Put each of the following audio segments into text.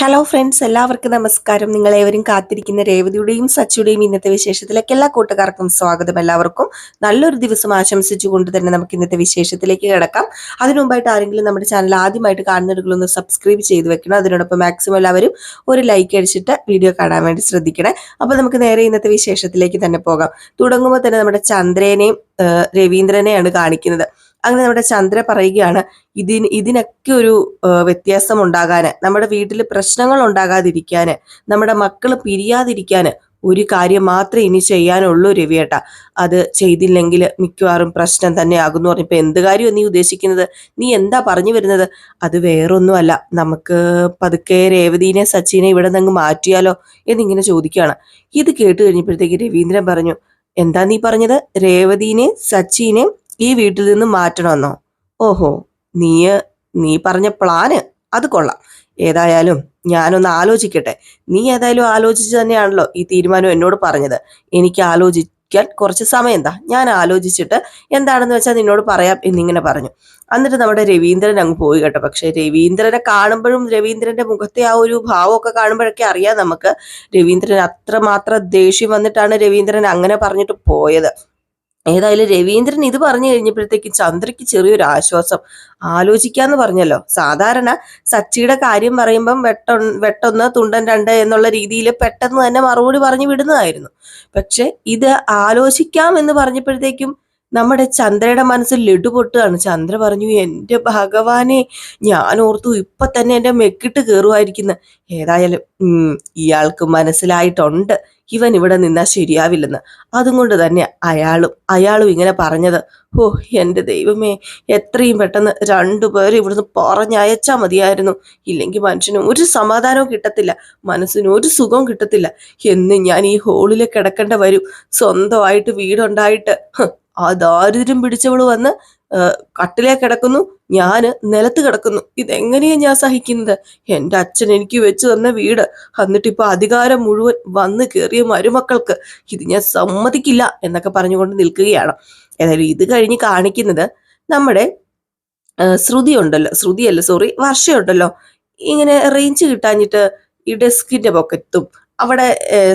Hello friends എല്ലാവർക്കും നമസ്കാരം. നിങ്ങളേവരും കാത്തിരിക്കുന്ന രേവതിയുടെയും സച്ചിയുടെയും ഇന്നത്തെ വിശേഷത്തിലേക്ക് എല്ലാ കൂട്ടുകാർക്കും സ്വാഗതം എല്ലാവർക്കും. നല്ലൊരു ദിവസം ആശംസിച്ചുകൊണ്ട് തന്നെ നമുക്ക് ഇന്നത്തെ വിശേഷത്തിലേക്ക് കിടക്കാം. അതിനുമുമ്പായിട്ട് ആരെങ്കിലും നമ്മുടെ ചാനൽ ആദ്യമായിട്ട് കാണുന്നവരുകളൊന്ന് സബ്സ്ക്രൈബ് ചെയ്ത് വെക്കണം. അതിനോടൊപ്പം മാക്സിമം എല്ലാവരും ഒരു ലൈക്ക് അടിച്ചിട്ട് വീഡിയോ കാണാൻ വേണ്ടി ശ്രദ്ധിക്കണേ. അപ്പോൾ നമുക്ക് നേരെ ഇന്നത്തെ വിശേഷത്തിലേക്ക് തന്നെ പോകാം. തുടങ്ങുമ്പോൾ തന്നെ നമ്മുടെ ചന്ദ്രനെയും രവീന്ദ്രനെയാണ് കാണിക്കുന്നത്. അങ്ങനെ നമ്മുടെ ചന്ദ്ര പറയുകയാണ് ഇതിന് ഇതിനൊക്കെ ഒരു വ്യത്യാസം ഉണ്ടാകാന് നമ്മുടെ വീട്ടിൽ പ്രശ്നങ്ങൾ ഉണ്ടാകാതിരിക്കാന് നമ്മുടെ മക്കൾ പിരിയാതിരിക്കാന് ഒരു കാര്യം മാത്രമേ ഇനി ചെയ്യാനുള്ളൂ രവിയേട്ട. അത് ചെയ്തില്ലെങ്കിൽ മിക്കവാറും പ്രശ്നം തന്നെ ആകുന്നു പറഞ്ഞപ്പോൾ എന്ത് കാര്യം നീ ഉദ്ദേശിക്കുന്നത്? നീ എന്താ പറഞ്ഞു വരുന്നത്? അത് വേറൊന്നുമല്ല. നമുക്ക് പതുക്കെ രേവതീനെ സച്ചിനെ ഇവിടെ നിന്ന് മാറ്റിയാലോ എന്നിങ്ങനെ ചോദിക്കുകയാണ്. ഇത് കേട്ട് കഴിഞ്ഞപ്പോഴത്തേക്ക് രവീന്ദ്രൻ പറഞ്ഞു എന്താ നീ പറഞ്ഞത്? രേവതീനെ സച്ചിനെ ഈ വീട്ടിൽ നിന്ന് മാറ്റണമെന്നോ ഓഹോ നീ നീ പറഞ്ഞ പ്ലാന് അത് കൊള്ളാം. ഏതായാലും ഞാനൊന്ന് ആലോചിക്കട്ടെ. നീ ഏതായാലും ആലോചിച്ച് തന്നെയാണല്ലോ ഈ തീരുമാനം എന്നോട് പറഞ്ഞത്. എനിക്ക് ആലോചിക്കാൻ കുറച്ച് സമയം എന്താ ഞാൻ ആലോചിച്ചിട്ട് എന്താണെന്ന് വെച്ചാൽ നിന്നോട് പറയാം എന്നിങ്ങനെ പറഞ്ഞു. എന്നിട്ട് നമ്മുടെ രവീന്ദ്രൻ അങ്ങ് പോയി കേട്ടോ. പക്ഷെ രവീന്ദ്രനെ കാണുമ്പോഴും രവീന്ദ്രന്റെ മുഖത്തെ ആ ഒരു ഭാവമൊക്കെ കാണുമ്പോഴൊക്കെ അറിയാം നമുക്ക്. രവീന്ദ്രൻ അത്രമാത്രം ദേഷ്യം വന്നിട്ടാണ് രവീന്ദ്രൻ അങ്ങനെ പറഞ്ഞിട്ട് പോയത്. ഏതായാലും രവീന്ദ്രൻ ഇത് പറഞ്ഞു കഴിഞ്ഞപ്പോഴത്തേക്ക് ചന്ദ്രയ്ക്ക് ചെറിയൊരു ആശ്വാസം. ആലോചിക്കാന്ന് പറഞ്ഞല്ലോ. സാധാരണ സച്ചിയുടെ കാര്യം പറയുമ്പം വെട്ട വെട്ടൊന്ന് തുണ്ടൻ രണ്ട് എന്നുള്ള രീതിയിൽ പെട്ടെന്ന് തന്നെ മറുപടി പറഞ്ഞു വിടുന്നതായിരുന്നു. പക്ഷെ ഇത് ആലോചിക്കാം എന്ന് പറഞ്ഞപ്പോഴത്തേക്കും നമ്മുടെ ചന്ദ്രയുടെ മനസ്സിൽ ലഡു പൊട്ടുകയാണ്. ചന്ദ്ര പറഞ്ഞു എന്റെ ഭഗവാനെ ഞാൻ ഓർത്തു ഇപ്പൊ തന്നെ എന്റെ മെക്കിട്ട് കയറുമായിരിക്കുന്ന ഏതായാലും ഇയാൾക്ക് മനസ്സിലായിട്ടുണ്ട്. ഇവൻ ഇവിടെ നിന്നാ ശരിയാവില്ലെന്ന്. അതുകൊണ്ട് തന്നെ അയാളും അയാളും ഇങ്ങനെ പറഞ്ഞത്. ഓ എന്റെ ദൈവമേ എത്രയും പെട്ടെന്ന് രണ്ടുപേരും ഇവിടുന്ന് പറഞ്ഞയച്ചാ മതിയായിരുന്നു. ഇല്ലെങ്കിൽ മനുഷ്യന് ഒരു സമാധാനവും കിട്ടത്തില്ല. മനസ്സിന് ഒരു സുഖവും കിട്ടത്തില്ല. എന്ന് ഞാൻ ഈ ഹോളിൽ കിടക്കേണ്ട വരും. സ്വന്തമായിട്ട് വീടുണ്ടായിട്ട് ആ ദാരിദ്ര്യം പിടിച്ചവൾ വന്ന് കട്ടിലേ കിടക്കുന്നു ഞാൻ നിലത്ത് കിടക്കുന്നു. ഇതെങ്ങനെയാ ഞാൻ സഹിക്കുന്നത്? എന്റെ അച്ഛൻ എനിക്ക് വെച്ചു തന്ന വീട്. എന്നിട്ട് ഇപ്പൊ അധികാരം മുഴുവൻ വന്ന് കയറിയ മരുമക്കൾക്ക് ഇത് ഞാൻ സമ്മതിക്കില്ല എന്നൊക്കെ പറഞ്ഞുകൊണ്ട് നിൽക്കുകയാണ്. ഏതായാലും ഇത് കഴിഞ്ഞ് കാണിക്കുന്നത് നമ്മുടെ ശ്രുതി ഉണ്ടല്ലോ. ശ്രുതിയല്ല സോറി വർഷയുണ്ടല്ലോ ഇങ്ങനെ റേഞ്ച് കിട്ടാഞ്ഞിട്ട് ഈ ഡെസ്കിന്റെ പൊക്കത്തും അവിടെ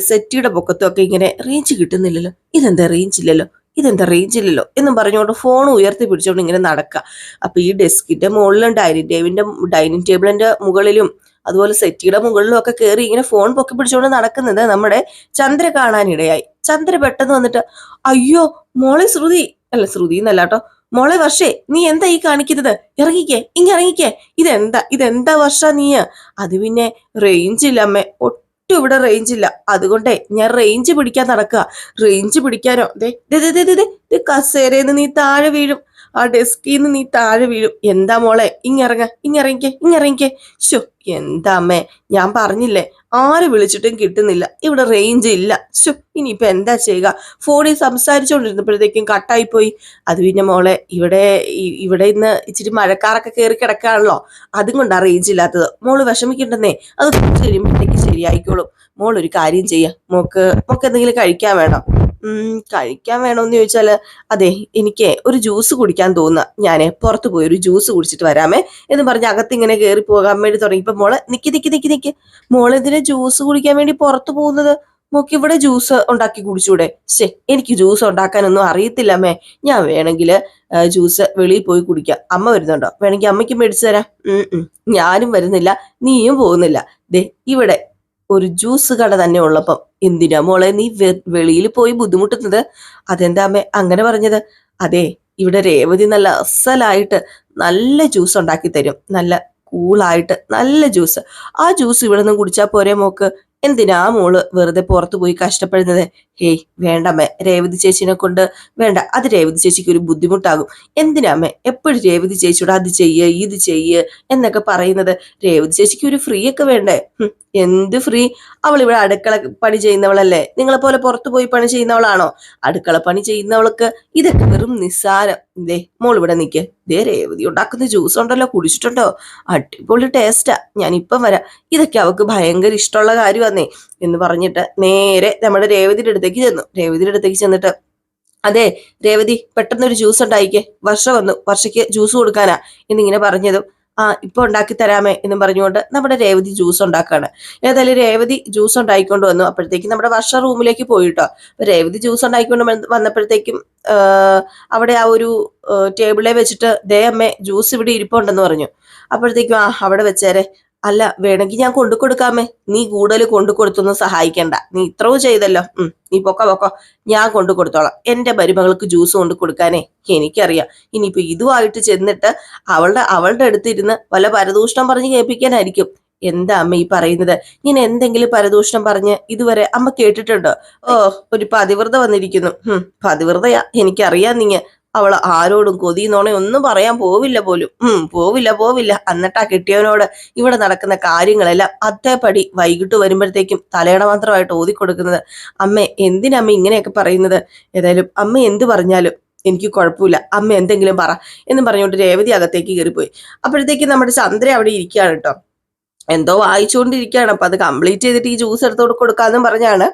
സെറ്റിയുടെ പൊക്കത്തും ഒക്കെ ഇങ്ങനെ റേഞ്ച് കിട്ടുന്നില്ലല്ലോ. ഇതെന്താ റേഞ്ച് ഇല്ലല്ലോ? ഇതെന്താ റേഞ്ചില്ലല്ലോ എന്നും പറഞ്ഞുകൊണ്ട് ഫോൺ ഉയർത്തി പിടിച്ചുകൊണ്ട് ഇങ്ങനെ നടക്കുക അപ്പൊ ഈ ഡെസ്കിന്റെ മുകളിലും ഡൈനിങ് ടേബിളിന്റെ ഡൈനിങ് ടേബിളിന്റെ മുകളിലും അതുപോലെ സെറ്റിയുടെ മുകളിലും ഒക്കെ കയറി ഇങ്ങനെ ഫോൺ പൊക്കി പിടിച്ചുകൊണ്ട് നടക്കുന്നത് നമ്മുടെ ചന്ദ്ര കാണാനിടയായി ചന്ദ്ര പെട്ടെന്ന് വന്നിട്ട് അയ്യോ മോളെ ശ്രുതി. അല്ല ശ്രുതി എന്നല്ല കേട്ടോ. മോളെ വർഷേ നീ എന്താ ഈ കാണിക്കുന്നത്? ഇറങ്ങിക്കേ ഇങ്ങ ഇറങ്ങിക്കേ. ഇതെന്താ ഇതെന്താ വർഷ നീ അത് പിന്നെ റേഞ്ച് ഇല്ല അമ്മേ. ഒട്ടും ഇവിടെ റേഞ്ച് ഇല്ല. അതുകൊണ്ടേ ഞാൻ റേഞ്ച് പിടിക്കാൻ നടക്കുക റേഞ്ച് പിടിക്കാനോ. ദേ ദേ ദേ ദേ നീ താഴെ വീഴും. ആ ഡെസ്കിൽ നിന്ന് നീ താഴെ വീഴും. എന്താ മോളെ? ഇങ്ങിറങ്ങ ഇങ്ങിറങ്ങിക്കേ ഇങ്ങിറങ്ങിക്കേ ശോ എന്താ അമ്മേ? ഞാൻ പറഞ്ഞില്ലേ ആര് വിളിച്ചിട്ടും കിട്ടുന്നില്ല. ഇവിടെ റേഞ്ച് ഇല്ല. ഇനിയിപ്പോ എന്താ ചെയ്യുക? ഫോണിൽ സംസാരിച്ചുകൊണ്ടിരുന്നപ്പോഴത്തേക്കും കട്ടായി പോയി അത് പിന്നെ മോളെ ഇവിടെ ഇവിടെ ഇന്ന് ഇച്ചിരി മഴക്കാറൊക്കെ കയറി കിടക്കാണല്ലോ അതും കൊണ്ടാ റേഞ്ച് ഇല്ലാത്തത്. മോൾ വിഷമിക്കണ്ടെന്നേ. അത് കഴിയുമ്പോഴത്തേക്ക് ശരിയായിക്കോളും. മോൾ ഒരു കാര്യം ചെയ്യ. മോക്ക് മോക്ക് എന്തെങ്കിലും കഴിക്കാൻ വേണോ. കഴിക്കാൻ വേണമെന്ന് ചോദിച്ചാൽ അതെ എനിക്ക് ഒരു ജ്യൂസ് കുടിക്കാൻ തോന്നുക ഞാൻ പുറത്ത് പോയി ഒരു ജ്യൂസ് കുടിച്ചിട്ട് വരാമേ എന്ന് പറഞ്ഞ് അകത്തിങ്ങനെ കയറി പോകാൻ വേണ്ടി തുടങ്ങിയപ്പോൾ മോളെ നിക്കി നിക്കി നിക്കി നിക്കി. മോൾ എന്തിനാ ജ്യൂസ് കുടിക്കാൻ വേണ്ടി പുറത്ത് പോകുന്നത്? മോക്ക് ഇവിടെ ജ്യൂസ് ഉണ്ടാക്കി കുടിച്ചൂടെ? ശേ എനിക്ക് ജ്യൂസ് ഉണ്ടാക്കാനൊന്നും അറിയത്തില്ല അമ്മേ. ഞാൻ വേണമെങ്കിൽ ജ്യൂസ് വെളിയിൽ പോയി കുടിക്കാം. അമ്മ വരുന്നുണ്ടോ? വേണമെങ്കിൽ അമ്മയ്ക്ക് മേടിച്ചു തരാം. ഞാനും വരുന്നില്ല. നീയും പോകുന്നില്ല. ദേ ഇവിടെ ഒരു ജ്യൂസ് കട തന്നെ ഉള്ളപ്പം. എന്തിനാ മോളെ നീ വെളിയിൽ പോയി ബുദ്ധിമുട്ടുന്നത്? അതെന്താ അമ്മേ? അങ്ങനെ പറഞ്ഞത്. അതെ ഇവിടെ രേവതി നല്ല അസലായിട്ട് നല്ല ജ്യൂസ് ഉണ്ടാക്കി തരും. നല്ല കൂളായിട്ട് നല്ല ജ്യൂസ് ആ ജ്യൂസ് ഇവിടെ നിന്ന് കുടിച്ചാൽ പോരെ മോക്ക്? എന്തിനാ മോൾ വെറുതെ പുറത്തു പോയി കഷ്ടപ്പെടുന്നത്? ഹേയ് വേണ്ടമ്മേ രേവതി ചേച്ചിനെ കൊണ്ട് വേണ്ട. അത് രേവതി ചേച്ചിക്ക് ഒരു ബുദ്ധിമുട്ടാകും. എന്തിനാമ്മേ എപ്പോഴും രേവതി ചേച്ചിയോട് അത് ചെയ്യ് ഇത് ചെയ്യ് എന്നൊക്കെ പറയുന്നത് രേവതി ചേച്ചിക്ക് ഒരു ഫ്രീ ഒക്കെ വേണ്ടേ? എന്ത് ഫ്രീ അവൾ ഇവിടെ അടുക്കള പണി ചെയ്യുന്നവളല്ലേ? നിങ്ങളെ പോലെ പുറത്തു പോയി പണി ചെയ്യുന്നവളാണോ? അടുക്കള പണി ചെയ്യുന്നവൾക്ക് ഇതൊക്കെ വെറും നിസ്സാരം. ദേ മോൾ ഇവിടെ നിൽക്ക് ദേ രേവതി ഉണ്ടാക്കുന്ന ജ്യൂസ് ഉണ്ടല്ലോ കുടിച്ചിട്ടുണ്ടോ? അടിപൊളി ടേസ്റ്റാ ഞാൻ വരാം. ഇതൊക്കെ അവൾക്ക് ഭയങ്കര ഇഷ്ടമുള്ള കാര്യമാന്നേ എന്ന് പറഞ്ഞിട്ട് നേരെ നമ്മുടെ രേവതിയുടെ അടുത്തേക്ക് ചെന്നു. രേവതിയുടെ അടുത്തേക്ക് ചെന്നിട്ട് അതെ രേവതി പെട്ടെന്നൊരു ജ്യൂസ് ഉണ്ടായിക്കേ. വർഷ വന്നു. വർഷയ്ക്ക് ജ്യൂസ് കൊടുക്കാനാ. എന്നിങ്ങനെ പറഞ്ഞതും ആ ഇപ്പൊ ഉണ്ടാക്കി തരാമേ എന്ന് പറഞ്ഞുകൊണ്ട് നമ്മുടെ രേവതി ജ്യൂസ് ഉണ്ടാക്കുകയാണ് ഏതായാലും രേവതി ജ്യൂസ് ഉണ്ടാക്കിക്കൊണ്ട് വന്നു. അപ്പോഴത്തേക്കും നമ്മുടെ വർഷ റൂമിലേക്ക് പോയിട്ടോ. അപ്പൊ രേവതി ജ്യൂസ് ഉണ്ടാക്കിക്കൊണ്ട് വന്ന- വന്നപ്പോഴത്തേക്കും അവിടെ ആ ഒരു ടേബിളെ വെച്ചിട്ട് ദേ അമ്മേ ജ്യൂസ് ഇവിടെ ഇരിപ്പുണ്ടെന്ന് പറഞ്ഞു. അപ്പോഴത്തേക്കും ആ അവിടെ വെച്ചേരെ. അല്ല വേണമെങ്കിൽ ഞാൻ കൊണ്ടു കൊടുക്കാമേ. നീ കൂടുതൽ കൊണ്ടു കൊടുത്തൊന്നും സഹായിക്കണ്ട. നീ ഇത്രവും ചെയ്തല്ലോ. ഉം നീ പൊക്കോ പൊക്കോ. ഞാൻ കൊണ്ടു കൊടുത്തോളാം. എന്റെ മരുമകൾക്ക് ജ്യൂസ് കൊണ്ടു കൊടുക്കാനേ എനിക്കറിയാം. ഇനിയിപ്പോ ഇതുമായിട്ട് ചെന്നിട്ട് അവളുടെ അവളുടെ അടുത്തിരുന്ന് വല്ല പരദൂഷണം പറഞ്ഞ് കേൾപ്പിക്കാനായിരിക്കും. എന്താ അമ്മ ഈ പറയുന്നത്? ഇങ്ങനെ എന്തെങ്കിലും പരദൂഷണം പറഞ്ഞ് ഇതുവരെ അമ്മ കേട്ടിട്ടുണ്ടോ? ഓ ഒരു പതിവ്രത വന്നിരിക്കുന്നു. ഹും പതിവ്രതയാ എനിക്കറിയാം നീ അവൾ ആരോടും കൊതിയുന്നോണെ ഒന്നും പറയാൻ പോവില്ല പോലും. ഉം പോവില്ല പോവില്ല. എന്നിട്ടാ കിട്ടിയവനോട് ഇവിടെ നടക്കുന്ന കാര്യങ്ങളെല്ലാം അതേപടി വൈകിട്ട് വരുമ്പോഴത്തേക്കും തലയണ മാത്രമായിട്ട് ഓതി കൊടുക്കുന്നത് അമ്മ എന്തിനമ്മ ഇങ്ങനെയൊക്കെ പറയുന്നത്? ഏതായാലും അമ്മ എന്ത് പറഞ്ഞാലും എനിക്ക് കുഴപ്പമില്ല. അമ്മ എന്തെങ്കിലും പറ എന്ന് പറഞ്ഞുകൊണ്ട് രേവതി അകത്തേക്ക് കയറിപ്പോയി. അപ്പോഴത്തേക്കും നമ്മുടെ ചന്ദ്ര അവിടെ ഇരിക്കുകയാണ് കേട്ടോ. എന്തോ വായിച്ചുകൊണ്ടിരിക്കുകയാണ്. അപ്പൊ അത് കംപ്ലീറ്റ് ചെയ്തിട്ട് ഈ ജ്യൂസ് എടുത്തോട് കൊടുക്കാന്നും പറഞ്ഞാണ്.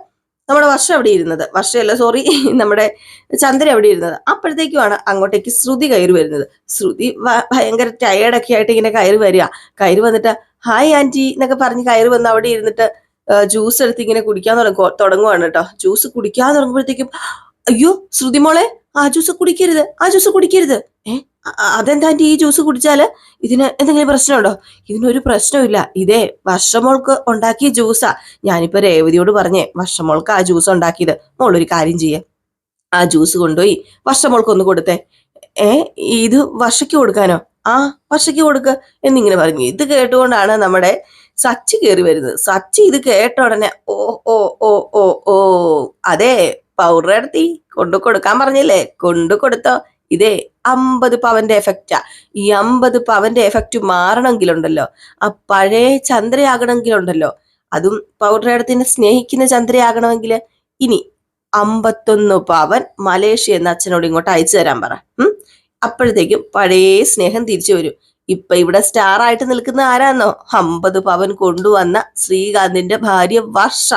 നമ്മുടെ വർഷം അവിടെ ഇരുന്നത്? വർഷമല്ല സോറി നമ്മുടെ ചന്ദ്രൻ അവിടെ ഇരുന്നത്? അപ്പോഴത്തേക്കുമാണ് അങ്ങോട്ടേക്ക് ശ്രുതി കയറി വരുന്നത്. ശ്രുതി ഭയങ്കര ടയേർഡൊക്കെ ആയിട്ട് ഇങ്ങനെ കയറി വരിക. കയറി വന്നിട്ട് ഹായ് ആന്റി എന്നൊക്കെ പറഞ്ഞ് കയറി വന്ന് അവിടെ ഇരുന്നിട്ട് ജ്യൂസ് എടുത്ത് ഇങ്ങനെ കുടിക്കാൻ തുടങ്ങും തുടങ്ങുവാണ് കേട്ടോ. ജ്യൂസ് കുടിക്കാൻ തുടങ്ങുമ്പോഴത്തേക്കും അയ്യോ ശ്രുതി മോളെ ആ ജ്യൂസ് കുടിക്കരുത് ആ ജ്യൂസ് കുടിക്കരുത്. ഏ അതെന്താ ആന്റി ഈ ജ്യൂസ് കുടിച്ചാൽ? ഇതിന് എന്തെങ്കിലും പ്രശ്നമുണ്ടോ? ഇതിനൊരു പ്രശ്നമില്ല ഇതേ വർഷമോൾക്ക് ഉണ്ടാക്കിയ ജ്യൂസാ. ഞാനിപ്പോ രേവതിയോട് പറഞ്ഞേ വർഷമോൾക്ക് ആ ജ്യൂസ് ഉണ്ടാക്കിയത്. മോളൊരു കാര്യം ചെയ്യേ. ആ ജ്യൂസ് കൊണ്ടുപോയി വർഷമോൾക്ക് ഒന്ന് കൊടുത്തേ. ഏ ഇത് വർഷയ്ക്ക് കൊടുക്കാനോ? ആ വർഷയ്ക്ക് കൊടുക്ക. എന്നിങ്ങനെ പറഞ്ഞു. ഇത് കേട്ടുകൊണ്ടാണ് നമ്മുടെ സച്ചി കയറി വരുന്നത്. സച്ചി ഇത് കേട്ട ഉടനെ ഓ ഓ ഓ ഓ ഓ അതെ പൗഡർ എടുത്തി കൊണ്ടു കൊടുക്കാൻ പറഞ്ഞില്ലേ? കൊണ്ടു കൊടുത്തോ. ഇതേ അമ്പത് പവന്റെ എഫക്റ്റാ ഈ അമ്പത് പവന്റെ എഫക്റ്റ് മാറണമെങ്കിലുണ്ടല്ലോ. ആ പഴയ ചന്ദ്രയാകണമെങ്കിലുണ്ടല്ലോ. അതും പൗഡർ എടുത്തിനെ സ്നേഹിക്കുന്ന ചന്ദ്രയാകണമെങ്കിൽ ഇനി അമ്പത്തൊന്ന് പവൻ മലേഷ്യ എന്ന അച്ഛനോട് ഇങ്ങോട്ട് അയച്ചു തരാൻ പറ. അപ്പോഴത്തേക്കും പഴയ സ്നേഹം തിരിച്ചു വരും. ഇപ്പൊ ഇവിടെ സ്റ്റാർ ആയിട്ട് നിൽക്കുന്ന ആരാന്നോ? അമ്പത് പവൻ കൊണ്ടുവന്ന ശ്രീകാന്തിന്റെ ഭാര്യ വർഷ.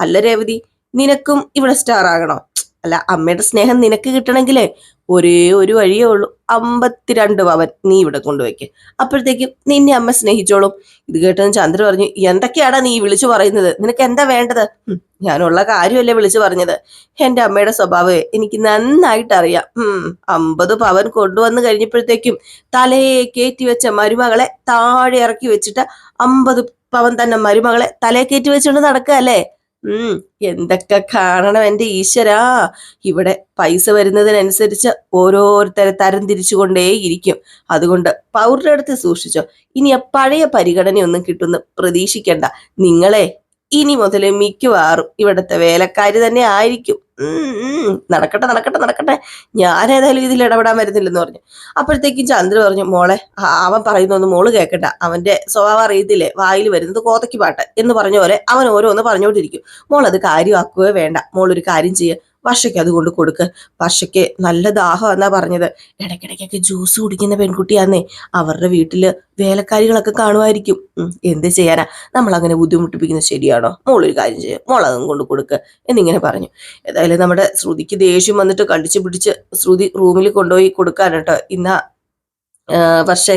അല്ല രേവതി നിനക്കും ഇവിടെ സ്റ്റാർ ആകണോ. അല്ല അമ്മയുടെ സ്നേഹം നിനക്ക് കിട്ടണമെങ്കിലേ ഒരേ ഒരു വഴിയേ ഉള്ളൂ. അമ്പത്തിരണ്ട് പവൻ നീ ഇവിടെ കൊണ്ടുവയ്ക്ക്. അപ്പോഴത്തേക്കും നിന്നെ അമ്മ സ്നേഹിച്ചോളും. ഇത് കേട്ടെന്ന് ചന്ദ്ര പറഞ്ഞു എന്തൊക്കെയാടാ നീ വിളിച്ചു പറയുന്നത്? നിനക്ക് എന്താ വേണ്ടത്? "ഹും, ഞാനുള്ള കാര്യമല്ലേ വിളിച്ചു പറഞ്ഞത്. എന്റെ അമ്മയുടെ സ്വഭാവമേ എനിക്ക് നന്നായിട്ട് അറിയാം. അമ്പത് പവൻ കൊണ്ടുവന്നു കഴിഞ്ഞപ്പോഴത്തേക്കും തലയെ കയറ്റി വെച്ച മരുമകളെ താഴെ ഇറക്കി വെച്ചിട്ട് അമ്പത് പവൻ തന്നെ മരുമകളെ തലയെ കയറ്റി വെച്ചുകൊണ്ട് നടക്കുക അല്ലേ എന്തൊക്കെ കാണണം എന്റെ ഈശ്വരാ. ഇവിടെ പൈസ വരുന്നതിനനുസരിച്ച് ഓരോരുത്തരെ തരം തിരിച്ചുകൊണ്ടേയിരിക്കും അതുകൊണ്ട് പൗഡർ അടുത്ത് സൂക്ഷിച്ചോ. ഇനി ആ പഴയ പരിഗണനയൊന്നും കിട്ടുന്ന പ്രതീക്ഷിക്കണ്ട. നിങ്ങളെ ഇനി മുതൽ മിക്കവാറും ഇവിടുത്തെ വേലക്കാരി തന്നെ ആയിരിക്കും. നടക്കട്ടെ നടക്കട്ടെ നടക്കട്ടെ. ഞാൻ ഏതായാലും ഇതിൽ ഇടപെടാൻ വരുന്നില്ലെന്ന് പറഞ്ഞു. അപ്പോഴത്തേക്കും ചന്ദ്ര പറഞ്ഞു മോളെ അവൻ പറയുന്നൊന്നും മോൾ കേൾക്കണ്ട അവന്റെ സ്വഭാവം അറിയത്തില്ലേ? വായിൽ വരുന്നത് കോതയ്ക്ക് പാട്ട്. എന്ന് പറഞ്ഞ പോലെ അവൻ ഓരോന്ന് പറഞ്ഞുകൊണ്ടിരിക്കും. മോൾ അത് കാര്യമാക്കുകയോ വേണ്ട. മോൾ ഒരു കാര്യം ചെയ്യുക വർഷയ്ക്ക് അത് കൊണ്ട് കൊടുക്ക്. വർഷയ്ക്ക് നല്ല ദാഹം എന്നാ പറഞ്ഞത്. ഇടയ്ക്കിടയ്ക്കൊക്കെ ജ്യൂസ് കുടിക്കുന്ന പെൺകുട്ടിയാന്നേ. അവരുടെ വീട്ടിൽ വേലക്കാരികളൊക്കെ കാണുമായിരിക്കും. എന്ത് ചെയ്യാനാ? നമ്മൾ അങ്ങനെ ബുദ്ധിമുട്ടിപ്പിക്കുന്നത് ശരിയാണോ? മോളൊരു കാര്യം ചെയ്യുക മോൾ കൊണ്ട് കൊടുക്ക്. എന്നിങ്ങനെ പറഞ്ഞു. ഏതായാലും നമ്മുടെ ശ്രുതിക്ക് ദേഷ്യം വന്നിട്ട് കടിച്ചു പിടിച്ച് ശ്രുതി റൂമിൽ കൊണ്ടുപോയി കൊടുക്കാനട്ടോ ഇന്ന പക്ഷേ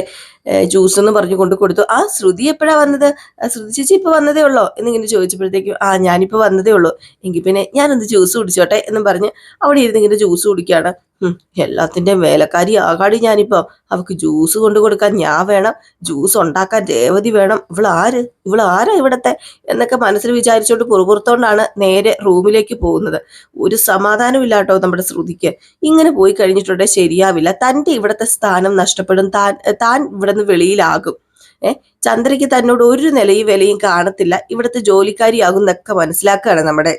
ജ്യൂസ് എന്ന് പറഞ്ഞു കൊണ്ട് കൊടുത്തു. ആ ശ്രുതി എപ്പോഴാ വന്നത്? ശ്രുതി ചേച്ചി ഇപ്പൊ വന്നതേ ഉള്ളോ? എന്നിങ്ങനെ ചോദിച്ചപ്പോഴത്തേക്കും ആ ഞാനിപ്പോ വന്നതേ ഉള്ളൂ. എങ്കിൽ പിന്നെ ഞാനൊന്ന് ജ്യൂസ് കുടിച്ചോട്ടെ എന്നും പറഞ്ഞ് അവിടെ ഇരുന്ന് ഇങ്ങനെ ജ്യൂസ് കുടിക്കുകയാണ്. ഉം, എല്ലാത്തിന്റെയും വേലക്കാരി ആകാടി ഞാനിപ്പോ. അവക്ക് ജ്യൂസ് കൊണ്ടു കൊടുക്കാൻ ഞാൻ വേണം. ജ്യൂസ് ഉണ്ടാക്കാൻ രേവതി വേണം. ഇവൾ ആര് ഇവൾ ആരാ ഇവിടത്തെ? എന്നൊക്കെ മനസ്സിൽ വിചാരിച്ചുകൊണ്ട് പുറപുറത്തോണ്ടാണ് നേരെ റൂമിലേക്ക് പോകുന്നത്. ഒരു സമാധാനമില്ല കേട്ടോ നമ്മുടെ ശ്രുതിക്ക്. ഇങ്ങനെ പോയി കഴിഞ്ഞിട്ടുണ്ടെങ്കിൽ ശരിയാവില്ല. തന്റെ ഇവിടത്തെ സ്ഥാനം നഷ്ടപ്പെടും. താൻ താൻ ഇവിടെ നിന്ന് വെളിയിലാകും. ഏഹ് ചന്ദ്രയ്ക്ക് തന്നോട് ഒരു നിലയും വിലയും കാണത്തില്ല. ഇവിടുത്തെ ജോലിക്കാരിയാകും എന്നൊക്കെ മനസ്സിലാക്കുകയാണ് നമ്മുടെ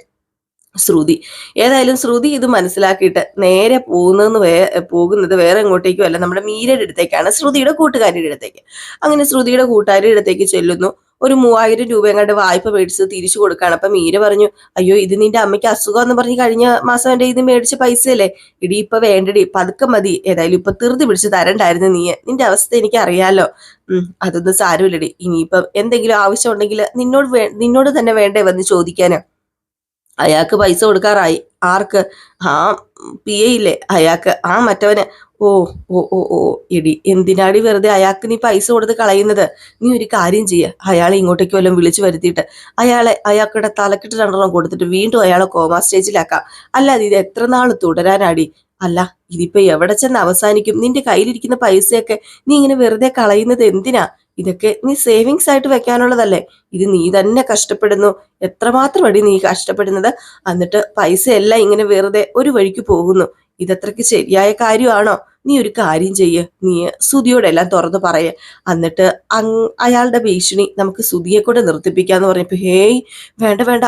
ശ്രുതി. ഏതായാലും ശ്രുതി ഇത് മനസ്സിലാക്കിയിട്ട് നേരെ പോകുന്നതെന്ന് വേ പോകുന്നത് വേറെ എങ്ങോട്ടേക്കും അല്ല നമ്മുടെ മീരയുടെ അടുത്തേക്കാണ് ശ്രുതിയുടെ കൂട്ടുകാരിയുടെ അടുത്തേക്ക്. അങ്ങനെ ശ്രുതിയുടെ കൂട്ടുകാരിയുടെ അടുത്തേക്ക് ചെല്ലുന്നു. ഒരു മൂവായിരം രൂപ എങ്ങാണ്ട് വായ്പ മേടിച്ച് തിരിച്ചു കൊടുക്കാണ്. അപ്പൊ മീര പറഞ്ഞു അയ്യോ ഇത് നിന്റെ അമ്മയ്ക്ക് അസുഖം എന്ന് പറഞ്ഞ് കഴിഞ്ഞ മാസം എന്റെ ഇത് മേടിച്ച പൈസയല്ലേ? ഇടി ഇപ്പൊ വേണ്ടടി പതുക്കെ മതി. ഏതായാലും ഇപ്പൊ തീർത്തി പിടിച്ച് തരണ്ടായിരുന്നു നീ. നിന്റെ അവസ്ഥ എനിക്ക് അറിയാലോ. ഉം അതൊന്നും സാരമില്ലടി. ഇനിയിപ്പം എന്തെങ്കിലും ആവശ്യം ഉണ്ടെങ്കിൽ നിന്നോട് നിന്നോട് തന്നെ വേണ്ടേ വന്ന് ചോദിക്കാന്. അയാൾക്ക് പൈസ കൊടുക്കാറായി. ആർക്ക്? ആ പി എ ഇല്ലേ? അയാൾക്ക്. ആ മറ്റവന് ഓ ഓ ഓ ഓ എടി എന്തിനാടി വെറുതെ അയാൾക്ക് നീ പൈസ കൊടുത്ത് കളയുന്നത്? നീ ഒരു കാര്യം ചെയ്യ. അയാളെ ഇങ്ങോട്ടേക്ക് വല്ലതും വിളിച്ചു വരുത്തിയിട്ട് അയാളെ അയാൾക്കിടെ തലക്കിട്ട് രണ്ടെണ്ണം കൊടുത്തിട്ട് വീണ്ടും അയാളെ കോമാ സ്റ്റേജിലാക്കാം. അല്ലാതെ ഇത് എത്ര നാൾ തുടരാനാടി? അല്ല ഇതിപ്പോ എവിടെ ചെന്ന് അവസാനിക്കും? നിന്റെ കയ്യിലിരിക്കുന്ന പൈസയൊക്കെ നീ ഇങ്ങനെ വെറുതെ കളയുന്നത് എന്തിനാ? ഇതൊക്കെ നീ സേവിങ്സ് ആയിട്ട് വെക്കാനുള്ളതല്ലേ? ഇത് നീ തന്നെ കഷ്ടപ്പെടുന്നു. എത്രമാത്രം അടി നീ കഷ്ടപ്പെടുന്നത്? എന്നിട്ട് പൈസ എല്ലാം ഇങ്ങനെ വെറുതെ ഒരു വഴിക്ക് പോകുന്നു. ഇതത്രയ്ക്ക് ശരിയായ കാര്യമാണോ? നീ ഒരു കാര്യം ചെയ്യ്. നീ സുതിയോടെല്ലാം തുറന്ന് പറയ. എന്നിട്ട് അയാളുടെ ഭീഷണി നമുക്ക് സുതിയെ കൂടെ നിർത്തിപ്പിക്കാന്ന് പറഞ്ഞപ്പോ ഹേയ് വേണ്ട വേണ്ട.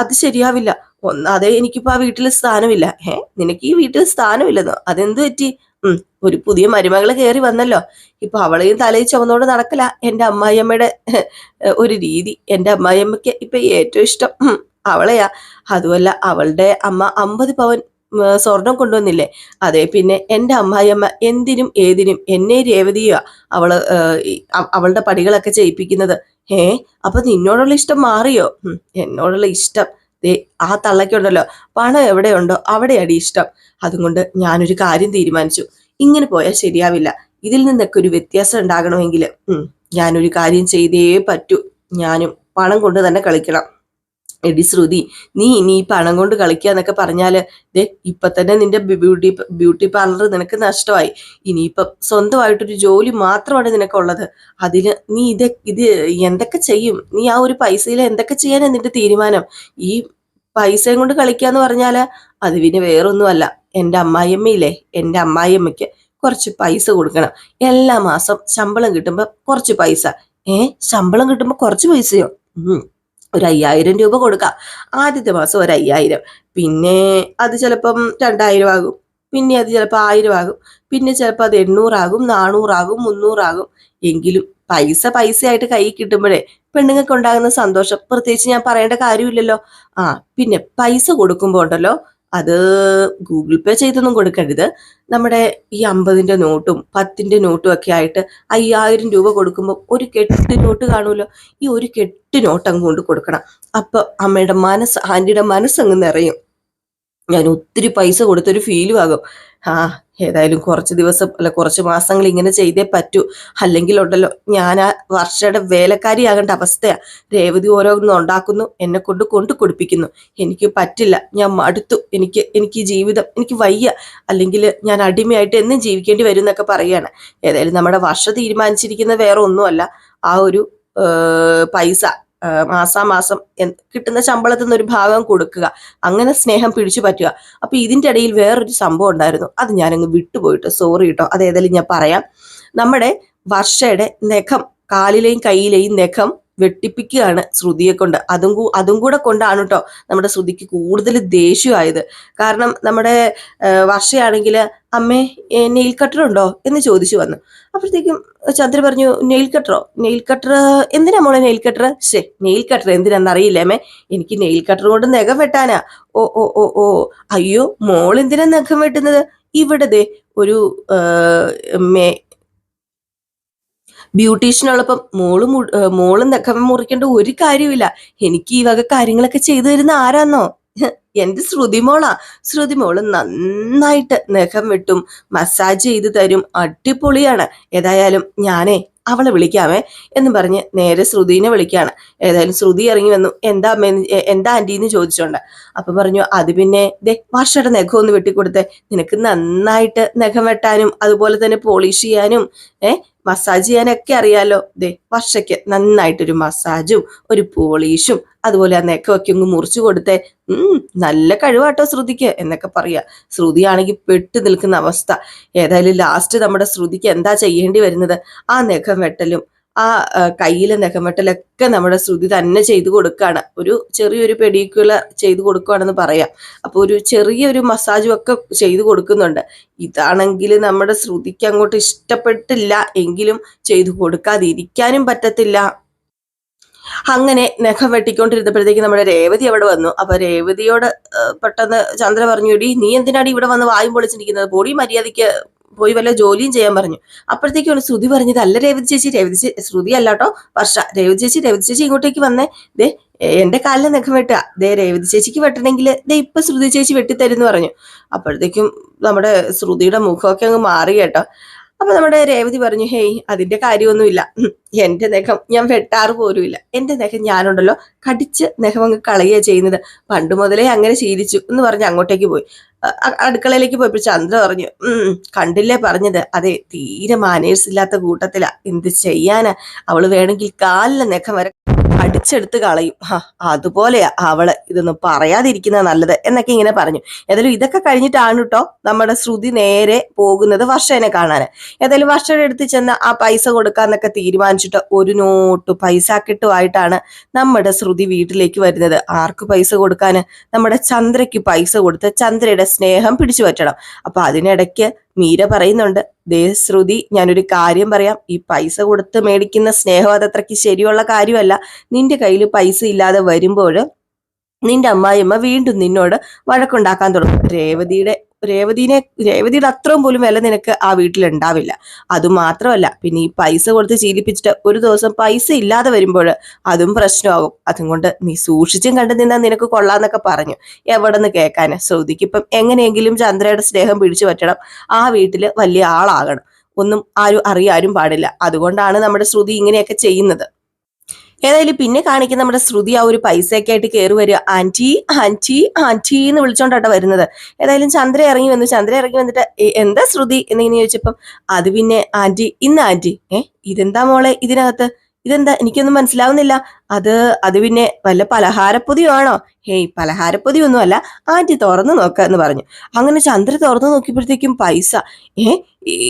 അത് ശരിയാവില്ല. ഒന്ന് ഒന്നാതെ എനിക്കിപ്പോ ആ വീട്ടിൽ സ്ഥാനമില്ല. ഏ നിനക്ക് ഈ വീട്ടിൽ സ്ഥാനമില്ലെന്നോ? അതെന്ത് പറ്റി? ഒരു പുതിയ മരുമകൾ കയറി വന്നല്ലോ. ഇപ്പൊ അവളെയും തലയിൽ ചുമന്നോട് നടക്കല. എന്റെ അമ്മായിയമ്മയുടെ ഒരു രീതി. എന്റെ അമ്മായിയമ്മയ്ക്ക് ഇപ്പൊ ഏറ്റവും ഇഷ്ടം അവളെയാ. അതുമല്ല അവളുടെ അമ്മ അമ്പത് പവൻ സ്വർണം കൊണ്ടുവന്നില്ലേ? അതെ പിന്നെ എന്റെ അമ്മായിയമ്മ എന്തിനും ഏതിനും എന്നെ രേവതിയാ അവൾ അവളുടെ പടികളൊക്കെ ചെയ്യിപ്പിക്കുന്നത്. ഏ അപ്പൊ നിന്നോടുള്ള ഇഷ്ടം മാറിയോ? എന്നോടുള്ള ഇഷ്ടം. ദേ ആ തള്ളയ്ക്കുണ്ടല്ലോ. പണം എവിടെയുണ്ടോ അവിടെയാണ് ഇഷ്ടം. അതുകൊണ്ട് ഞാനൊരു കാര്യം തീരുമാനിച്ചു. ഇങ്ങനെ പോയാൽ ശരിയാവില്ല. ഇതിൽ നിന്നൊക്കെ ഒരു വ്യത്യാസം ഉണ്ടാകണമെങ്കിൽ ഞാനൊരു കാര്യം ചെയ്തേ പറ്റൂ. ഞാനും പണം കൊണ്ട് തന്നെ കളിക്കണം. എടി ശ്രുതി നീ ഇനി ഈ പണം കൊണ്ട് കളിക്കുക എന്നൊക്കെ പറഞ്ഞാൽ ദേ ഇപ്പൊ തന്നെ നിന്റെ ബ്യൂട്ടി ബ്യൂട്ടി പാർലർ നിനക്ക് നഷ്ടമായി. ഇനിയിപ്പം സ്വന്തമായിട്ടൊരു ജോലി മാത്രമാണ് നിനക്കുള്ളത്. അതിന് നീ ഇത് ഇത് എന്തൊക്കെ ചെയ്യും? നീ ആ ഒരു പൈസയിൽ എന്തൊക്കെ ചെയ്യാനാ നിന്റെ തീരുമാനം? ഈ പൈസയും കൊണ്ട് കളിക്കുക എന്ന് പറഞ്ഞാൽ അത് പിന്നെ വേറൊന്നുമല്ല. എന്റെ അമ്മായിയമ്മയില്ലേ എന്റെ അമ്മായിയമ്മയ്ക്ക് കുറച്ച് പൈസ കൊടുക്കണം. എല്ലാ മാസം ശമ്പളം കിട്ടുമ്പോൾ കുറച്ച് പൈസ. ഏ ശമ്പളം കിട്ടുമ്പോൾ കുറച്ച് പൈസയോ? ഒരു അയ്യായിരം രൂപ കൊടുക്കാം. ആദ്യത്തെ മാസം ഒരു അയ്യായിരം. പിന്നെ അത് ചിലപ്പം രണ്ടായിരം ആകും. പിന്നെ അത് ചിലപ്പോൾ ആയിരം ആകും. പിന്നെ ചിലപ്പോൾ അത് എണ്ണൂറാകും നാനൂറാകും മുന്നൂറാകും എങ്കിലും പൈസ പൈസയായിട്ട് കൈ കിട്ടുമ്പോഴേ പെണ്ണുങ്ങൾക്ക് ഉണ്ടാകുന്ന സന്തോഷം. പ്രത്യേകിച്ച് ഞാൻ പറയേണ്ട കാര്യമില്ലല്ലോ. ആ പിന്നെ പൈസ കൊടുക്കുമ്പോൾ ഉണ്ടല്ലോ അത് ഗൂഗിൾ പേ ചെയ്തൊന്നും കൊടുക്കരുത്. നമ്മുടെ ഈ അമ്പതിന്റെ നോട്ടും പത്തിന്റെ നോട്ടും ഒക്കെ ആയിട്ട് അയ്യായിരം രൂപ കൊടുക്കുമ്പോൾ ഒരു കെട്ട് നോട്ട് കാണുമല്ലോ? ഈ ഒരു കെട്ട് നോട്ട് അങ്ങ് കൊണ്ട് കൊടുക്കണം. അപ്പൊ അമ്മയുടെ മനസ്സ് ആന്റിയുടെ മനസ്സങ്ങ് നിറയും. ഞാൻ ഒത്തിരി പൈസ കൊടുത്തൊരു ഫീലും ആകും. ആ ഏതായാലും കുറച്ച് ദിവസം അല്ല കുറച്ച് മാസങ്ങൾ ഇങ്ങനെ ചെയ്തേ പറ്റൂ. അല്ലെങ്കിൽ ഉണ്ടല്ലോ ഞാൻ ആ വർഷയുടെ വേലക്കാരിയാകേണ്ട അവസ്ഥയാണ് രേവതി ഓരോന്നും ഉണ്ടാക്കുന്നു എന്നെ കൊണ്ട് കൊണ്ടു കൊടുപ്പിക്കുന്നു. എനിക്ക് പറ്റില്ല ഞാൻ മടുത്തു. എനിക്ക് എനിക്ക് ജീവിതം എനിക്ക് വയ്യ. അല്ലെങ്കിൽ ഞാൻ അടിമയായിട്ട് എന്നും ജീവിക്കേണ്ടി വരും എന്നൊക്കെ പറയുകയാണ്. ഏതായാലും നമ്മുടെ വർഷ തീരുമാനിച്ചിരിക്കുന്ന വേറെ ഒന്നുമല്ല. ആ ഒരു പൈസ മാസാമാസം കിട്ടുന്ന ശമ്പളത്തിൽ നിന്ന് ഒരു ഭാഗം കൊടുക്കുക. അങ്ങനെ സ്നേഹം പിടിച്ചു പറ്റുക. അപ്പൊ ഇതിന്റെ ഇടയിൽ വേറൊരു സംഭവം ഉണ്ടായിരുന്നു. അത് ഞാനങ്ങ് വിട്ടുപോയിട്ട് സോറി കേട്ടോ അത് ഏതായാലും ഞാൻ പറയാം. നമ്മുടെ വർഷയുടെ നഖം കാലിലെയും കയ്യിലെയും നഖം വെട്ടിപ്പിക്കുകയാണ് ശ്രുതിയെ കൊണ്ട്. അതും അതും കൂടെ കൊണ്ടാണ് കേട്ടോ നമ്മുടെ ശ്രുതിക്ക് കൂടുതൽ ദേഷ്യമായത്. കാരണം നമ്മുടെ വർഷയാണെങ്കിൽ അമ്മേ നെയിൽ കട്ടർ ഉണ്ടോ എന്ന് ചോദിച്ചു വന്നു. അപ്പോഴത്തേക്കും ചന്ദ്ര പറഞ്ഞു നെയിൽ കട്ടറോ? നെയിൽ കട്ടർ എന്തിനാ മോളെ നെയിൽ കട്ടർ? ശേ നെയിൽ കട്ടർ എന്തിനാന്ന് അറിയില്ല അമ്മേ. എനിക്ക് നെയിൽ കട്ടർ കൊണ്ട് നഖം വെട്ടാനാ. ഓ ഓ ഓ ഓ. അയ്യോ മോൾ എന്തിനാ നഖം വെട്ടുന്നത്? ഇവിടെ ദേ ഒരു ഏഹ്, മേ മോൾ മോൾ നഖം മുറിക്കേണ്ട ഒരു കാര്യമില്ല എനിക്ക് ഈ വക കാര്യങ്ങളൊക്കെ ചെയ്തു തരുന്ന ആരാന്നോ? എന്റെ ശ്രുതി മോളാ. ശ്രുതി മോൾ നന്നായിട്ട് നഖം വെട്ടും മസാജ് ചെയ്ത് തരും അടിപൊളിയാണ്. ഏതായാലും ഞാനേ അവളെ വിളിക്കാമേ എന്ന് പറഞ്ഞ് നേരെ ശ്രുതിനെ വിളിക്കുകയാണ് ഏതായാലും ശ്രുതി ഇറങ്ങി വന്നു. എന്താ അമ്മ എന്താ ആന്റി എന്ന് ചോദിച്ചോണ്ട്? അപ്പൊ പറഞ്ഞു അത് പിന്നെ ദേ വർഷയുടെ നഖം ഒന്ന് വെട്ടിക്കൊടുത്തേ. നിനക്ക് നന്നായിട്ട് നഖം വെട്ടാനും അതുപോലെ തന്നെ പോളിഷ് ചെയ്യാനും ഏ മസാജ് ചെയ്യാനൊക്കെ അറിയാലോ. ദേ വർഷയ്ക്ക് നന്നായിട്ടൊരു മസാജും ഒരു പോളീഷും അതുപോലെ ആ നെക്കൊക്കെ ഒന്ന് മുറിച്ചു കൊടുത്തെ. ഉം നല്ല കഴിവാട്ടോ ശ്രുതിക്ക് എന്നൊക്കെ പറയാ. ശ്രുതിയാണെങ്കിൽ പെട്ടു നിൽക്കുന്ന അവസ്ഥ. ഏതായാലും ലാസ്റ്റ് നമ്മുടെ ശ്രുതിക്ക് എന്താ ചെയ്യേണ്ടി വരുന്നത്? ആ നെഖം വെട്ടലും ആ കയ്യിലെ നഖം വെട്ടലൊക്കെ നമ്മുടെ ശ്രുതി തന്നെ ചെയ്തു കൊടുക്കുകയാണ് ഒരു ചെറിയൊരു പെഡിക്കുലർ ചെയ്തു കൊടുക്കുകയാണെന്ന് പറയാം. അപ്പോൾ ഒരു ചെറിയൊരു മസാജും ഒക്കെ ചെയ്തു കൊടുക്കുന്നുണ്ട്. ഇതാണെങ്കിൽ നമ്മുടെ ശ്രുതിക്ക് അങ്ങോട്ട് ഇഷ്ടപ്പെട്ടില്ല എങ്കിലും ചെയ്തു കൊടുക്കാതിരിക്കാനും പറ്റത്തില്ല. അങ്ങനെ നഖം വെട്ടിക്കൊണ്ടിരുന്നപ്പോഴത്തേക്ക് നമ്മുടെ രേവതി അവിടെ വന്നു. അപ്പൊ രേവതിയോട് പെട്ടെന്ന് ചന്ദ്ര പറഞ്ഞു ഇടി നീ എന്തിനാടി ഇവിടെ വന്ന് വായും പൊളിച്ചിരിക്കുന്നത്? പൊടി മര്യാദയ്ക്ക് പോയി വല്ല ജോലിയും ചെയ്യാൻ പറഞ്ഞു. അപ്പോഴത്തേക്കാണ് ശ്രുതി പറഞ്ഞത് അല്ല രേവതി ചേച്ചി രേവതി ചേച്ചി ശ്രുതി അല്ലാട്ടോ വർഷ രേവതി ചേച്ചി രേവതി ചേച്ചി ഇങ്ങോട്ടേക്ക് വന്നേ. ദേ എന്റെ കാലിൽ നഖം വെട്ടുക. ദേ രേവതി ചേച്ചിക്ക് വെട്ടണമെങ്കിൽ ദേ ഇപ്പൊ ശ്രുതി ചേച്ചി വെട്ടിത്തരുന്ന് പറഞ്ഞു. അപ്പോഴത്തേക്കും നമ്മുടെ ശ്രുതിയുടെ മുഖമൊക്കെ അങ്ങ് മാറി കേട്ടോ. അപ്പൊ നമ്മുടെ രേവതി പറഞ്ഞു ഹേയ് അതിന്റെ കാര്യമൊന്നുമില്ല. എന്റെ നഖം ഞാൻ വെട്ടാറ് പോലുമില്ല. എന്റെ നഖം ഞാനുണ്ടല്ലോ കടിച്ച് നഖം അങ്ങ് കളയുക ചെയ്യുന്നത്. പണ്ട് മുതലേ അങ്ങനെ ശീലിച്ചു എന്ന് പറഞ്ഞ് അങ്ങോട്ടേക്ക് പോയി. അടുക്കളയിലേക്ക് പോയപ്പോൾ ചന്ദ്ര പറഞ്ഞു ഉം കണ്ടില്ലേ പറഞ്ഞത്? അതെ തീരെ മാനേഴ്സ് ഇല്ലാത്ത കൂട്ടത്തിലാ. എന്ത് ചെയ്യാനാ? അവൾ വേണമെങ്കിൽ കാലിലെ നഖം വരെ അടിച്ചെടുത്ത് കളയും. ഹാ അതുപോലെയാ അവൾ ഇതൊന്നും പറയാതിരിക്കുന്നത് നല്ലത് എന്നൊക്കെ ഇങ്ങനെ പറഞ്ഞു. ഏതായാലും ഇതൊക്കെ കഴിഞ്ഞിട്ടാണ് കേട്ടോ നമ്മുടെ ശ്രുതി നേരെ പോകുന്നത് വർഷേനെ കാണാൻ ഏതായാലും വർഷയുടെ അടുത്ത് ചെന്ന് ആ പൈസ കൊടുക്കാന്നൊക്കെ തീരുമാനിച്ചിട്ട് ഒരു നോട്ട് പൈസ കിട്ടുമായിട്ടാണ് നമ്മുടെ ശ്രുതി വീട്ടിലേക്ക് വരുന്നത്. ആർക്ക് പൈസ കൊടുക്കാന്? നമ്മുടെ ചന്ദ്രയ്ക്ക് പൈസ കൊടുത്ത് ചന്ദ്രയുടെ സ്നേഹം പിടിച്ചു പറ്റണം. അപ്പൊ അതിനിടയ്ക്ക് മീര പറയുന്നുണ്ട് ദേ ശ്രുതി ഞാനൊരു കാര്യം പറയാം. ഈ പൈസ കൊടുത്ത് മേടിക്കുന്ന സ്നേഹം അതത്രയ്ക്ക് ശരിയുള്ള കാര്യമല്ല. നിന്റെ കയ്യിൽ പൈസ ഇല്ലാതെ വരുമ്പോൾ നിന്റെ അമ്മായിയമ്മ വീണ്ടും നിന്നോട് വഴക്കുണ്ടാക്കാൻ തുടങ്ങും. രേവതിയുടെ രേവതിനെ രേവതിയുടെ അത്രയും പോലും വില നിനക്ക് ആ വീട്ടിൽ ഉണ്ടാവില്ല. അതുമാത്രമല്ല പിന്നെ ഈ പൈസ കൊടുത്ത് ശീലിപ്പിച്ചിട്ട് ഒരു ദിവസം പൈസ ഇല്ലാതെ വരുമ്പോൾ അതും പ്രശ്നമാകും. അതും കൊണ്ട് നീ സൂക്ഷിച്ചും കണ്ടു നിന്നാൽ നിനക്ക് കൊള്ളാന്നൊക്കെ പറഞ്ഞു. എവിടെ നിന്ന് കേൾക്കാന് ശ്രുതിക്ക് ഇപ്പം എങ്ങനെയെങ്കിലും ചന്ദ്രയുടെ സ്നേഹം പിടിച്ചു പറ്റണം. ആ വീട്ടിൽ വലിയ ആളാകണം. ഒന്നും ആരും അറിയാനും പാടില്ല. അതുകൊണ്ടാണ് നമ്മുടെ ശ്രുതി ഇങ്ങനെയൊക്കെ ചെയ്യുന്നത്. ഏതായാലും പിന്നെ കാണിക്കുന്ന നമ്മുടെ ശ്രുതി ആ ഒരു പൈസയൊക്കെ ആയിട്ട് കയറി വരിക. ആന്റി ആന്റി ആന്റി എന്ന് വിളിച്ചോണ്ടാട്ടോ വരുന്നത്. ഏതായാലും ചന്ദ്ര ഇറങ്ങി വന്നു. ചന്ദ്ര ഇറങ്ങി വന്നിട്ട് "എ, എന്താ ശ്രുതി? എന്നിങ്ങനെ ചോദിച്ചപ്പം അത് പിന്നെ ആന്റി ഇന്ന് ആന്റി ഏ ഇതെന്താ മോളെ ഇതിനകത്ത്? ഇതെന്താ? എനിക്കൊന്നും മനസ്സിലാവുന്നില്ല. അത് അത് പിന്നെ വല്ല പലഹാരപ്പൊതിയോ ആണോ ഹേയ് പലഹാരപ്പൊതി ഒന്നുമല്ല ആന്റി തുറന്നു നോക്ക എന്ന് പറഞ്ഞു. അങ്ങനെ ചന്ദ്ര തുറന്നു നോക്കിയപ്പോഴത്തേക്കും പൈസ. ഏ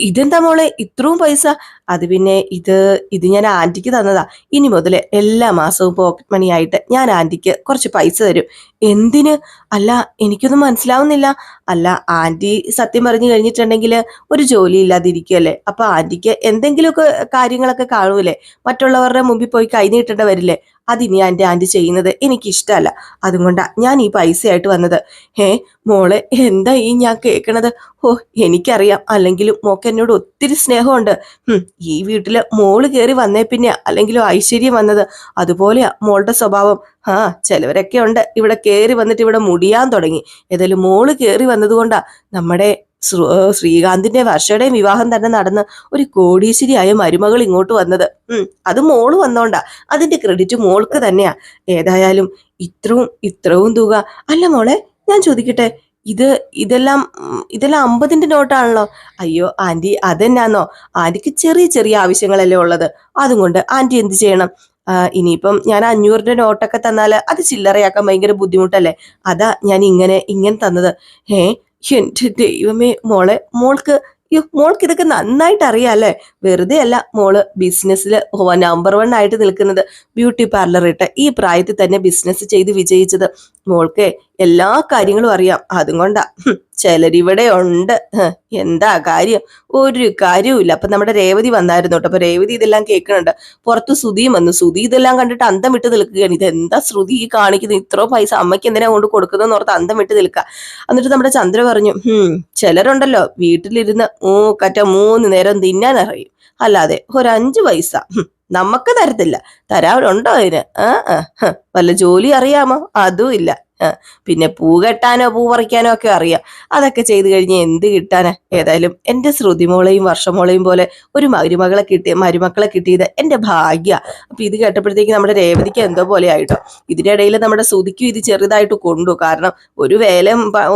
ഇതെന്താ മോളെ? ഇത്രയും പൈസ? അത് പിന്നെ ഇത് ഇത് ഞാൻ ആന്റിക്ക് തന്നതാ. ഇനി മുതൽ എല്ലാ മാസവും പോക്കറ്റ് മണി ആയിട്ട് ഞാൻ ആന്റിക്ക് കുറച്ച് പൈസ തരും. എന്തിന്? അല്ല എനിക്കൊന്നും മനസ്സിലാവുന്നില്ല. അല്ല ആന്റി സത്യം പറഞ്ഞു കഴിഞ്ഞിട്ടുണ്ടെങ്കിൽ ഒരു ജോലി ഇല്ലാതിരിക്കുമല്ലേ അപ്പൊ ആന്റിക്ക് എന്തെങ്കിലുമൊക്കെ കാര്യങ്ങളൊക്കെ കാണൂലേ മറ്റുള്ളവരുടെ മുമ്പിൽ പോയി കൈ നീട്ടേണ്ട വരില്ലേ? അതിനി എന്റെ ആന്റി ചെയ്യുന്നത് എനിക്കിഷ്ടമല്ല. അതുകൊണ്ടാണ് അതുകൊണ്ടാ ഞാൻ ഈ പൈസയായിട്ട് വന്നത്. ഏ മോളെ എന്താ ഈ ഞാൻ കേൾക്കണത് ഓ എനിക്കറിയാം. അല്ലെങ്കിലും മോക്ക് എന്നോട് ഒത്തിരി സ്നേഹമുണ്ട്. ഈ വീട്ടിൽ മോൾ കയറി വന്നേ പിന്നെ അല്ലെങ്കിലും ഐശ്വര്യം വന്നത് അതുപോലെയാ മോളുടെ സ്വഭാവം. ആ ചിലവരൊക്കെ ഉണ്ട്. ഇവിടെ കയറി വന്നിട്ട് ഇവിടെ മുടിയാൻ തുടങ്ങി. ഏതായാലും മോൾ കയറി വന്നതുകൊണ്ടാ നമ്മുടെ ശ്രീകാന്തിന്റെ വർഷയുടെയും വിവാഹം തന്നെ നടന്ന് ഒരു കോടീശ്വരിയായ മരുമകൾ ഇങ്ങോട്ട് വന്നത്. ഉം അത് മോൾ വന്നോണ്ടാ. അതിന്റെ ക്രെഡിറ്റ് മോൾക്ക് തന്നെയാ. ഏതായാലും ഇത്രയും ഇത്രയും തുക. അല്ല മോളെ ഞാൻ ചോദിക്കട്ടെ ഇത് ഇതെല്ലാം ഇതെല്ലാം അമ്പതിന്റെ നോട്ടാണല്ലോ? അയ്യോ ആന്റി അതെന്നാന്നോ? ആന്റിക്ക് ചെറിയ ചെറിയ ആവശ്യങ്ങളല്ലേ ഉള്ളത്. അതും കൊണ്ട് ആന്റി എന്ത് ചെയ്യണം? ഇനിയിപ്പം ഞാൻ അഞ്ഞൂറിന്റെ നോട്ടൊക്കെ തന്നാൽ അത് ചില്ലറയാക്കാൻ ഭയങ്കര ബുദ്ധിമുട്ടല്ലേ? അതാ ഞാൻ ഇങ്ങനെ ഇങ്ങനെ തന്നത്. ഏ എന്റെ ദൈവമേ മോളെ മോൾക്ക് അയ്യോ മോൾക്ക് ഇതൊക്കെ നന്നായിട്ട് അറിയാം അല്ലേ? വെറുതെ അല്ല മോൾ ബിസിനസ്സിൽ നമ്പർ വൺ ആയിട്ട് നിൽക്കുന്നത് ബ്യൂട്ടി പാർലർ ഇട്ട് ഈ പ്രായത്തിൽ തന്നെ ബിസിനസ് ചെയ്ത് വിജയിച്ചത്. മോൾക്ക് എല്ലാ കാര്യങ്ങളും അറിയാം. അതും കൊണ്ടാ. ചിലരിവിടെ ഉണ്ട്. എന്താ കാര്യം? ഒരു കാര്യവുമില്ല. അപ്പൊ നമ്മുടെ രേവതി വന്നായിരുന്നു കേട്ടോ. അപ്പൊ രേവതി ഇതെല്ലാം കേൾക്കുന്നുണ്ട്. പുറത്ത് ശ്രുതിയും വന്നു. ശ്രുതി ഇതെല്ലാം കണ്ടിട്ട് അന്തം വിട്ട് നിൽക്കുകയാണ്. ഇത് എന്താ ശ്രുതി ഈ കാണിക്കുന്നത്? ഇത്ര പൈസ അമ്മയ്ക്ക് എന്തിനാ കൊണ്ട് കൊടുക്കുന്നതെന്ന് ഓർത്ത് അന്തം വിട്ട് നിൽക്കുക. എന്നിട്ട് നമ്മുടെ ചന്ദ്ര പറഞ്ഞു ഹും ചിലരുണ്ടല്ലോ വീട്ടിലിരുന്ന് മൂക്കറ്റ മൂന്ന് നേരം തിന്നാൻ അറിയും അല്ലാതെ ഒരു അഞ്ച് പൈസ നമുക്ക് തരത്തില്ല. തരാറുണ്ടോ അതിന്? ആ വല്ല ജോലി അറിയാമോ? അതും ഇല്ല. പിന്നെ പൂ കെട്ടാനോ പൂ പറിക്കാനോ ഒക്കെ അറിയാം. അതൊക്കെ ചെയ്തു കഴിഞ്ഞ് എന്ത് കിട്ടാനാ? ഏതായാലും എന്റെ ശ്രുതിമോളെയും വർഷമോളെയും പോലെ ഒരു മരുമകളെ കിട്ടിയ മരുമക്കളെ കിട്ടിയത് എന്റെ ഭാഗ്യ. അപ്പൊ ഇത് കേട്ടപ്പോഴത്തേക്ക് നമ്മുടെ രേവതിക്ക് എന്തോ പോലെ ആയിട്ടോ. ഇതിനിടയിൽ നമ്മുടെ ശ്രുതിക്കും ഇത് ചെറുതായിട്ട് കൊണ്ടു. കാരണം ഒരു വേല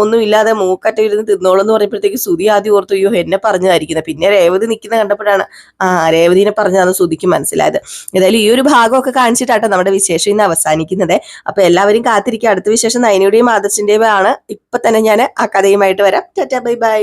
ഒന്നും ഇല്ലാതെ മൂക്കറ്റ ഇരുന്ന് തിന്നോളൂ എന്ന് പറയുമ്പോഴത്തേക്ക് ശ്രുതി ആദ്യം ഓർത്തു അയ്യോ എന്നെ പറഞ്ഞതായിരിക്കുന്നത് പിന്നെ രേവതി നിൽക്കുന്ന കണ്ടപ്പോഴാണ് ആ രേവതിനെ പറഞ്ഞതാണ് ശ്രുതിക്ക് മനസ്സിലായത്. ഏതായാലും ഈ ഒരു ഭാഗമൊക്കെ കാണിച്ചിട്ടാട്ടോ നമ്മുടെ വിശേഷം ഇന്ന് അവസാനിക്കുന്നത്. അപ്പൊ എല്ലാവരും കാത്തിരിക്കുക. അടുത്ത വിശേഷം നയനയുടെയും ആദർശിന്റെയും ആണ് ഇപ്പൊ തന്നെ ഞാൻ ആ കഥയുമായിട്ട് വരാം. Tata bye bye.